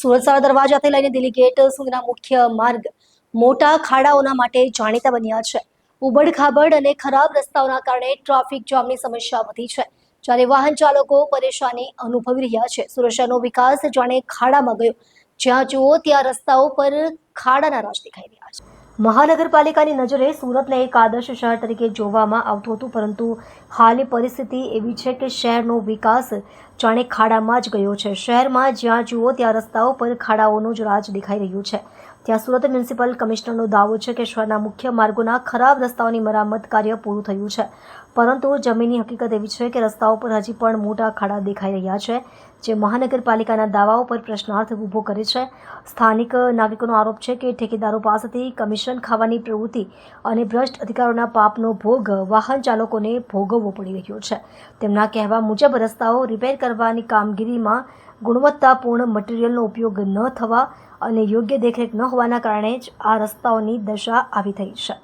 સુરત દરવાજાથી લઈને દિલ્હી ગેટ સુધીના મુખ્ય માર્ગ મોટા ખાડાઓના માટે જાણીતા બન્યા છે. ઉબડ ખાબડ અને ખરાબ રસ્તાઓના કારણે ટ્રાફિક જામની સમસ્યા વધી છે. જ્યારે વાહન ચાલકો પરેશાની અનુભવી રહ્યા છે. શહેરનો વિકાસ જાણે ખાડામાં ગયો. જ્યાં જુઓ ત્યાં રસ્તાઓ પર ખાડાના રાજ દેખાઈ રહ્યા છે. મહાનગરપાલિકાની નજરે સુરતને એક આદર્શ શહેર તરીકે જોવામાં આવતું હતું, પરંતુ હાલની પરિસ્થિતિ એવી છે કે શહેરનો વિકાસ જાણે ખાડામાં જ ગયો છે. શહેરમાં જ્યાં જુઓ ત્યાં રસ્તાઓ પર ખાડાઓનું જ રાજ દેખાઈ રહ્યું છે. ત્યાં સુરત મ્યુનિસિપલ કમિશનરનો દાવો છે કે શહેરના મુખ્ય માર્ગોના ખરાબ રસ્તાઓની મરામત કાર્ય પૂરું થયું છે. પરંતુ જમીનની હકીકત એવી છે કે રસ્તાઓ પર હજી પણ મોટા ખાડા દેખાઈ રહ્યા છે, જે મહાનગરપાલિકાના દાવાઓ પર પ્રશ્નાર્થ ઊભો કરે છે. સ્થાનિક નાગરિકોનો આરોપ છે કે ઠેકેદારો પાસેથી કમિશન ખાવાની પ્રવૃત્તિ અને ભ્રષ્ટ અધિકારોના પાપનો ભોગ વાહન ચાલકોને ભોગવવો પડી રહ્યો છે. તેમના કહેવા મુજબ રસ્તાઓ રિપેર કરવાની કામગીરીમાં ગુણવત્તાપૂર્ણ મટીરીયલનો ઉપયોગ ન થવા અને યોગ્ય દેખરેખ ન હોવાના કારણે જ આ રસ્તાઓની દશા આવી થઈ છે.